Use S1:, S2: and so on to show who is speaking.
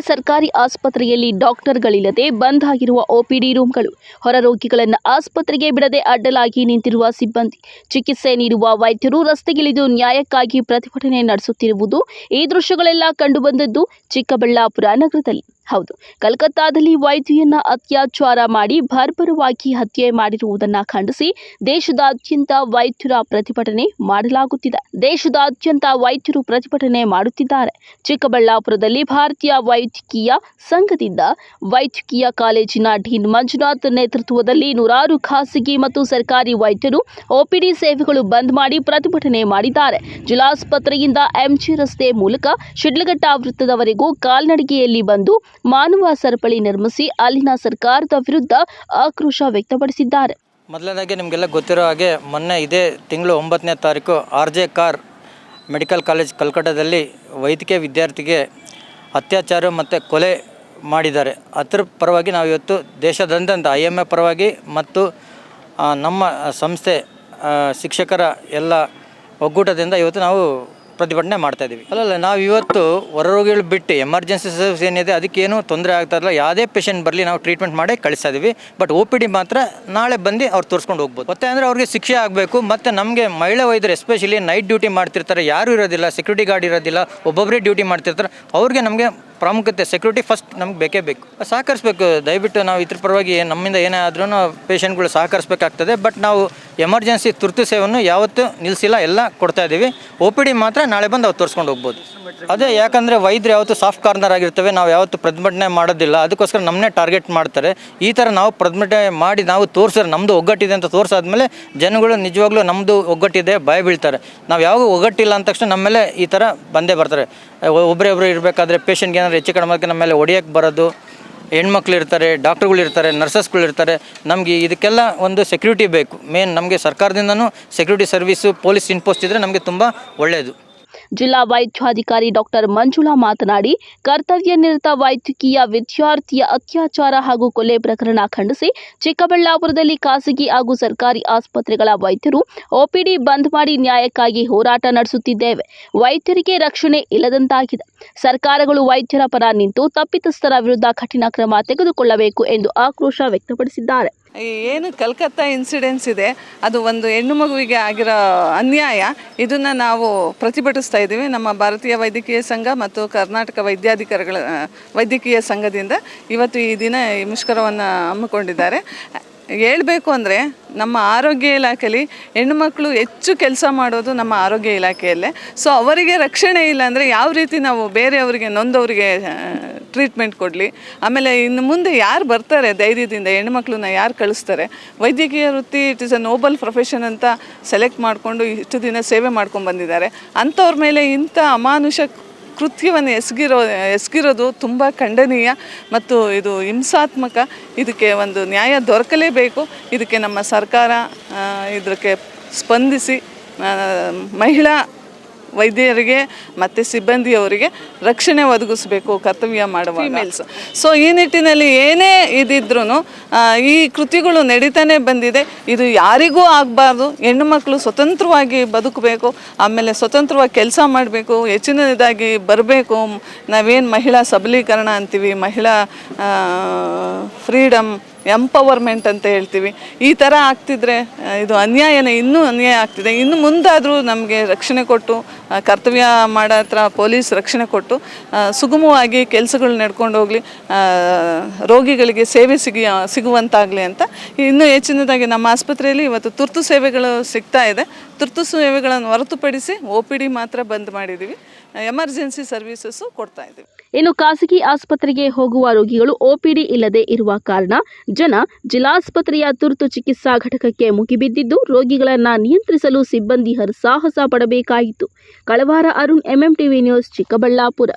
S1: ಸರ್ಕಾರಿ ಆಸ್ಪತ್ರೆಯಲ್ಲಿ ಡಾಕ್ಟರ್ಗಳಿಲ್ಲದೆ ಬಂದ್ ಆಗಿರುವ ಒಪಿಡಿ ರೂಮ್ಗಳು, ಹೊರ ರೋಗಿಗಳನ್ನು ಆಸ್ಪತ್ರೆಗೆ ಬಿಡದೆ ಅಡ್ಡಲಾಗಿ ನಿಂತಿರುವ ಸಿಬ್ಬಂದಿ. ಚಿಕಿತ್ಸೆ ನೀಡುವ ವೈದ್ಯರು ರಸ್ತೆಗಿಳಿದು ನ್ಯಾಯಕ್ಕಾಗಿ ಪ್ರತಿಭಟನೆ ನಡೆಸುತ್ತಿರುವುದು ಈ ದೃಶ್ಯಗಳೆಲ್ಲ ಕಂಡುಬಂದದ್ದು ಚಿಕ್ಕಬಳ್ಳಾಪುರ ನಗರದಲ್ಲಿ. ಹೌದು. ಕಲ್ಕತ್ತಾದಲ್ಲಿ ವೈದ್ಯೆಯನ್ನ ಅತ್ಯಾಚಾರ ಮಾಡಿ ಬರ್ಬರವಾಗಿ ಹತ್ಯೆ ಮಾಡಿರುವುದನ್ನು ಖಂಡಿಸಿ ದೇಶದಾದ್ಯಂತ ವೈದ್ಯರ ಪ್ರತಿಭಟನೆ ಮಾಡಲಾಗುತ್ತಿದೆ. ದೇಶದಾದ್ಯಂತ ವೈದ್ಯರು ಪ್ರತಿಭಟನೆ ಮಾಡುತ್ತಿದ್ದಾರೆ. ಚಿಕ್ಕಬಳ್ಳಾಪುರದಲ್ಲಿ ಭಾರತೀಯ ವೈದ್ಯಕೀಯ ಸಂಘದಿಂದ ವೈದ್ಯಕೀಯ ಕಾಲೇಜಿನ ಡೀನ್ ಮಂಜುನಾಥ್ ನೇತೃತ್ವದಲ್ಲಿ ನೂರಾರು ಖಾಸಗಿ ಮತ್ತು ಸರ್ಕಾರಿ ವೈದ್ಯರು ಒಪಿಡಿ ಸೇವೆಗಳು ಬಂದ್ ಮಾಡಿ ಪ್ರತಿಭಟನೆ ಮಾಡಿದ್ದಾರೆ. ಜಿಲ್ಲಾಸ್ಪತ್ರೆಯಿಂದ ಎಂಜಿ ರಸ್ತೆ ಮೂಲಕ ಶಿಡ್ಲಘಟ್ಟ ವೃತ್ತದವರೆಗೂ ಕಾಲ್ನಡಿಗೆಯಲ್ಲಿ ಬಂದು ಮಾನವ ಸರಪಳಿ ನಿರ್ಮಿಸಿ ಅಲ್ಲಿನ ಸರ್ಕಾರದ ವಿರುದ್ಧ ಆಕ್ರೋಶ ವ್ಯಕ್ತಪಡಿಸಿದ್ದಾರೆ.
S2: ಮೊದಲನೇದಾಗಿ ನಿಮಗೆಲ್ಲ ಗೊತ್ತಿರೋ ಹಾಗೆ ಮೊನ್ನೆ ಇದೇ ತಿಂಗಳು ಒಂಬತ್ತನೇ ತಾರೀಕು R G Kar medical college ಕಲ್ಕಟ್ಟದಲ್ಲಿ ವೈದ್ಯಕೀಯ ವಿದ್ಯಾರ್ಥಿಗೆ ಅತ್ಯಾಚಾರ ಮತ್ತು ಕೊಲೆ ಮಾಡಿದ್ದಾರೆ. ಅದರ ಪರವಾಗಿ ನಾವು ಇವತ್ತು ದೇಶದಾದ್ಯಂತ ಐ ಎಂ ಎ ಪರವಾಗಿ ಮತ್ತು ನಮ್ಮ ಸಂಸ್ಥೆ ಶಿಕ್ಷಕರ ಎಲ್ಲ ಒಗ್ಗೂಟದಿಂದ ಇವತ್ತು ನಾವು ಪ್ರತಿಭಟನೆ ಮಾಡ್ತಾ ಇದ್ದೀವಿ ಅಲ್ಲಲ್ಲ ನಾವು ಇವತ್ತು ಹೊರರೋಗಿಗಳು ಬಿಟ್ಟು ಎಮರ್ಜೆನ್ಸಿ ಸರ್ವಿಸ್ ಏನಿದೆ ಅದಕ್ಕೇನು ತೊಂದರೆ ಆಗ್ತಾ ಇಲ್ಲ ಯಾವುದೇ ಪೇಷಂಟ್ ಬರಲಿ ನಾವು ಟ್ರೀಟ್ಮೆಂಟ್ ಮಾಡಿ ಕಳಿಸ್ತಾ ಇದ್ದೀವಿ ಬಟ್ ಓ ಪಿ ಡಿ ಮಾತ್ರ ನಾಳೆ ಬಂದು ಅವ್ರು ತೋರಿಸ್ಕೊಂಡು ಹೋಗ್ಬೋದು. ಮತ್ತೆ ಅಂದರೆ ಅವ್ರಿಗೆ ಶಿಕ್ಷೆ ಆಗಬೇಕು. ಮತ್ತು ನಮಗೆ ಮಹಿಳಾ ವೈದ್ಯರು ಎಸ್ಪೆಷಲಿ ನೈಟ್ ಡ್ಯೂಟಿ ಮಾಡ್ತಿರ್ತಾರೆ. ಯಾರೂ ಇರೋದಿಲ್ಲ ಸೆಕ್ಯೂರಿಟಿ ಗಾರ್ಡ್ ಇರೋದಿಲ್ಲ ಒಬ್ಬೊಬ್ಬರೇ ಡ್ಯೂಟಿ ಮಾಡ್ತಿರ್ತಾರೆ. ಅವ್ರಿಗೆ ನಮಗೆ ಪ್ರಾಮುಖ್ಯತೆ ಸೆಕ್ಯೂರಿಟಿ ಫಸ್ಟ್ ನಮ್ಗೆ ಬೇಕೇ ಬೇಕು. ಸಹಕರಿಸ್ಬೇಕು, ದಯವಿಟ್ಟು ನಾವು ಇದ್ರ ಪರವಾಗಿ ನಮ್ಮಿಂದ ಏನೇ ಆದ್ರೂ ಪೇಷಂಟ್ಗಳು ಸಹಕರಿಸ್ಬೇಕಾಗ್ತದೆ ಬಟ್ ನಾವು ಎಮರ್ಜೆನ್ಸಿ ತುರ್ತು ಸೇವೆಯನ್ನು ಯಾವತ್ತೂ ನಿಲ್ಲಿಸಿಲ್ಲ ಎಲ್ಲ ಕೊಡ್ತಾ ಇದ್ದೀವಿ. ಒ ಪಿ ಡಿ ಮಾತ್ರ ನಾಳೆ ಬಂದು ಅವ್ರು ತೋರಿಸ್ಕೊಂಡು ಹೋಗ್ಬೋದು. ಅದೇ ಯಾಕಂದರೆ ವೈದ್ಯರು ಯಾವತ್ತು ಸಾಫ್ಟ್ ಕಾರ್ನರ್ ಆಗಿರ್ತವೆ, ನಾವು ಯಾವತ್ತು ಪ್ರತಿಭಟನೆ ಮಾಡೋದಿಲ್ಲ, ಅದಕ್ಕೋಸ್ಕರ ನಮ್ಮನ್ನೇ ಟಾರ್ಗೆಟ್ ಮಾಡ್ತಾರೆ. ಈ ಥರ ನಾವು ಪ್ರತಿಭಟನೆ ಮಾಡಿ ನಾವು ತೋರಿಸಿದ್ರೆ ನಮ್ಮದು ಒಗ್ಗಟ್ಟಿದೆ ಅಂತ ತೋರಿಸಾದ್ಮೇಲೆ ಜನಗಳು ನಿಜವಾಗ್ಲೂ ನಮ್ಮದು ಒಗ್ಗಟ್ಟಿದೆ ಭಯ ಬೀಳ್ತಾರೆ. ನಾವು ಯಾವಾಗ ಒಗ್ಗಟ್ಟಿಲ್ಲ ಅಂದ ತಕ್ಷಣ ನಮ್ಮ ಮೇಲೆ ಈ ಥರ ಬಂದೇ ಬರ್ತಾರೆ. ಒಬ್ಬರೇ ಒಬ್ಬರು ಇರಬೇಕಾದ್ರೆ ಪೇಷಂಟ್ಗೆ ಏನಾದ್ರು ಹೆಚ್ಚು ಕಡಿಮೆ ನಮ್ಮ ಮೇಲೆ ಹೊಡಿಯೋಕ್ಕೆ ಬರೋದು. ಹೆಣ್ಮಕ್ಳು ಇರ್ತಾರೆ ಡಾಕ್ಟ್ರುಗಳು ಇರ್ತಾರೆ ನರ್ಸಸ್ಗಳು ಇರ್ತಾರೆ ನಮಗೆ ಇದಕ್ಕೆಲ್ಲ ಒಂದು ಸೆಕ್ಯೂರಿಟಿ ಬೇಕು. ಮೇನ್ ನಮಗೆ ಸರ್ಕಾರದಿಂದನೂ ಸೆಕ್ಯೂರಿಟಿ ಸರ್ವಿಸು ಪೊಲೀಸ್ ಇನ್ಪೋಸ್ಟ್ ಇದ್ದರೆ ನಮಗೆ ತುಂಬ ಒಳ್ಳೆಯದು
S1: ಜಿಲ್ಲಾ ವೈದ್ಯಾಧಿಕಾರಿ ಡಾಕ್ಟರ್ ಮಂಜುಳಾ ಮಾತನಾಡಿ, ಕರ್ತವ್ಯ ನಿರತ ವೈದ್ಯಕೀಯ ವಿದ್ಯಾರ್ಥಿಯ ಅತ್ಯಾಚಾರ ಹಾಗೂ ಕೊಲೆ ಪ್ರಕರಣ ಖಂಡಿಸಿ ಚಿಕ್ಕಬಳ್ಳಾಪುರದಲ್ಲಿ ಖಾಸಗಿ ಹಾಗೂ ಸರ್ಕಾರಿ ಆಸ್ಪತ್ರೆಗಳ ವೈದ್ಯರು ಒಪಿಡಿ ಬಂದ್ ಮಾಡಿ ನ್ಯಾಯಕ್ಕಾಗಿ ಹೋರಾಟ ನಡೆಸುತ್ತಿದ್ದೇವೆ. ವೈದ್ಯರಿಗೆ ರಕ್ಷಣೆ ಇಲ್ಲದಂತಾಗಿದೆ. ಸರ್ಕಾರಗಳು ವೈದ್ಯರ ಪರ ನಿಂತು ತಪ್ಪಿತಸ್ಥರ ವಿರುದ್ಧ ಕಠಿಣ ಕ್ರಮ ತೆಗೆದುಕೊಳ್ಳಬೇಕು ಎಂದು ಆಕ್ರೋಶ ವ್ಯಕ್ತಪಡಿಸಿದ್ದಾರೆ.
S3: ಏನು ಕಲ್ಕತ್ತಾ ಇನ್ಸಿಡೆನ್ಸ್ ಇದೆ, ಅದು ಒಂದು ಹೆಣ್ಣು ಮಗುವಿಗೆ ಆಗಿರೋ ಅನ್ಯಾಯ. ಇದನ್ನು ನಾವು ಪ್ರತಿಭಟಿಸ್ತಾ ಇದ್ದೀವಿ. ನಮ್ಮ ಭಾರತೀಯ ವೈದ್ಯಕೀಯ ಸಂಘ ಮತ್ತು ಕರ್ನಾಟಕ ವೈದ್ಯಾಧಿಕಾರಿಗಳ ವೈದ್ಯಕೀಯ ಸಂಘದಿಂದ ಇವತ್ತು ಈ ದಿನ ಈ ಮುಷ್ಕರವನ್ನು ಹಮ್ಮಿಕೊಂಡಿದ್ದಾರೆ. ಹೇಳಬೇಕು ಅಂದರೆ, ನಮ್ಮ ಆರೋಗ್ಯ ಇಲಾಖೆಯಲ್ಲಿ ಹೆಣ್ಣುಮಕ್ಕಳು ಹೆಚ್ಚು ಕೆಲಸ ಮಾಡೋದು ನಮ್ಮ ಆರೋಗ್ಯ ಇಲಾಖೆಯಲ್ಲೇ. ಸೊ ಅವರಿಗೆ ರಕ್ಷಣೆ ಇಲ್ಲ ಅಂದರೆ ಯಾವ ರೀತಿ ನಾವು ಬೇರೆಯವರಿಗೆ, ನೊಂದವರಿಗೆ ಟ್ರೀಟ್ಮೆಂಟ್ ಕೊಡಲಿ. ಆಮೇಲೆ ಇನ್ನು ಮುಂದೆ ಯಾರು ಬರ್ತಾರೆ ಧೈರ್ಯದಿಂದ, ಹೆಣ್ಮಕ್ಳನ್ನ ಯಾರು ಕಳಿಸ್ತಾರೆ? ವೈದ್ಯಕೀಯ ವೃತ್ತಿ it is a noble profession ಅಂತ ಸೆಲೆಕ್ಟ್ ಮಾಡಿಕೊಂಡು ಇಷ್ಟು ದಿನ ಸೇವೆ ಮಾಡ್ಕೊಂಡು ಬಂದಿದ್ದಾರೆ. ಅಂಥವ್ರ ಮೇಲೆ ಇಂಥ ಅಮಾನುಷ ಕೃತ್ಯವನ್ನು ಎಸಗಿರೋ, ಎಸಗಿರೋದು ತುಂಬ ಖಂಡನೀಯ ಮತ್ತು ಇದು ಹಿಂಸಾತ್ಮಕ. ಇದಕ್ಕೆ ಒಂದು ನ್ಯಾಯ ದೊರಕಲೇಬೇಕು. ಇದಕ್ಕೆ ನಮ್ಮ ಸರ್ಕಾರ ಇದಕ್ಕೆ ಸ್ಪಂದಿಸಿ ಮಹಿಳಾ ವೈದ್ಯರಿಗೆ ಮತ್ತು ಸಿಬ್ಬಂದಿಯವರಿಗೆ ರಕ್ಷಣೆ ಒದಗಿಸಬೇಕು ಕರ್ತವ್ಯ ಮಾಡುವ ಫೀಮೇಲ್ಸ್ ಸೊ ಈ ನಿಟ್ಟಿನಲ್ಲಿ ಏನೇ ಇದಿದ್ರೂ ಈ ಕೃತಿಗಳು ನಡೀತಾನೆ ಬಂದಿದೆ. ಇದು ಯಾರಿಗೂ ಆಗಬಾರ್ದು. ಹೆಣ್ಣು ಮಕ್ಕಳು ಸ್ವತಂತ್ರವಾಗಿ ಬದುಕಬೇಕು ಆಮೇಲೆ ಸ್ವತಂತ್ರವಾಗಿ ಕೆಲಸ ಮಾಡಬೇಕು ಹೆಚ್ಚಿನದಾಗಿ ಬರಬೇಕು. ನಾವೇನು ಮಹಿಳಾ ಸಬಲೀಕರಣ ಅಂತೀವಿ ಮಹಿಳಾ ಫ್ರೀಡಮ್ ಎಂಪವರ್ಮೆಂಟ್ ಅಂತ ಹೇಳ್ತೀವಿ. ಈ ಥರ ಆಗ್ತಿದ್ರೆ ಇದು ಅನ್ಯಾಯನೇ, ಇನ್ನೂ ಅನ್ಯಾಯ ಆಗ್ತಿದೆ. ಇನ್ನು ಮುಂದಾದರೂ ನಮಗೆ ರಕ್ಷಣೆ ಕೊಟ್ಟು ಕರ್ತವ್ಯ ಮಾಡೋ ಹತ್ರ ಪೊಲೀಸ್ ರಕ್ಷಣೆ ಕೊಟ್ಟು ಸುಗಮವಾಗಿ ಕೆಲಸಗಳು ನಡ್ಕೊಂಡು ಹೋಗಲಿ ರೋಗಿಗಳಿಗೆ ಸೇವೆ ಸಿಗಿ ಸಿಗುವಂತಾಗಲಿ ಅಂತ. ಇನ್ನೂ ಹೆಚ್ಚಿನದಾಗಿ ನಮ್ಮ ಆಸ್ಪತ್ರೆಯಲ್ಲಿ ಇವತ್ತು ತುರ್ತು ಸೇವೆಗಳು ಸಿಗ್ತಾ ಇದೆ. ತುರ್ತು ಸೇವೆಗಳನ್ನು ಹೊರತುಪಡಿಸಿ ಒ ಪಿ ಡಿ ಮಾತ್ರ ಬಂದ್ ಮಾಡಿದ್ದೀವಿ. ಎಮರ್ಜೆನ್ಸಿ ಸರ್ವಿಸಸ್ಸು ಕೊಡ್ತಾ ಇದ್ದೀವಿ.
S1: ಇನ್ನು ಖಾಸಗಿ ಆಸ್ಪತ್ರೆಗೆ ಹೋಗುವ ರೋಗಿಗಳು ಒಪಿಡಿ ಇಲ್ಲದೆ ಇರುವ ಕಾರಣ ಜನ ಜಿಲ್ಲಾಸ್ಪತ್ರೆಯ ತುರ್ತು ಚಿಕಿತ್ಸಾ ಘಟಕಕ್ಕೆ ಮುಗಿಬಿದ್ದಿದ್ದು, ರೋಗಿಗಳನ್ನ ನಿಯಂತ್ರಿಸಲು ಸಿಬ್ಬಂದಿ ಹರಸಾಹಸ ಪಡಬೇಕಾಯಿತು. ಕಳವಾರ ಅರುಣ್ ಎಂಎಂಟಿವಿ ನ್ಯೂಸ್ ಚಿಕ್ಕಬಳ್ಳಾಪುರ.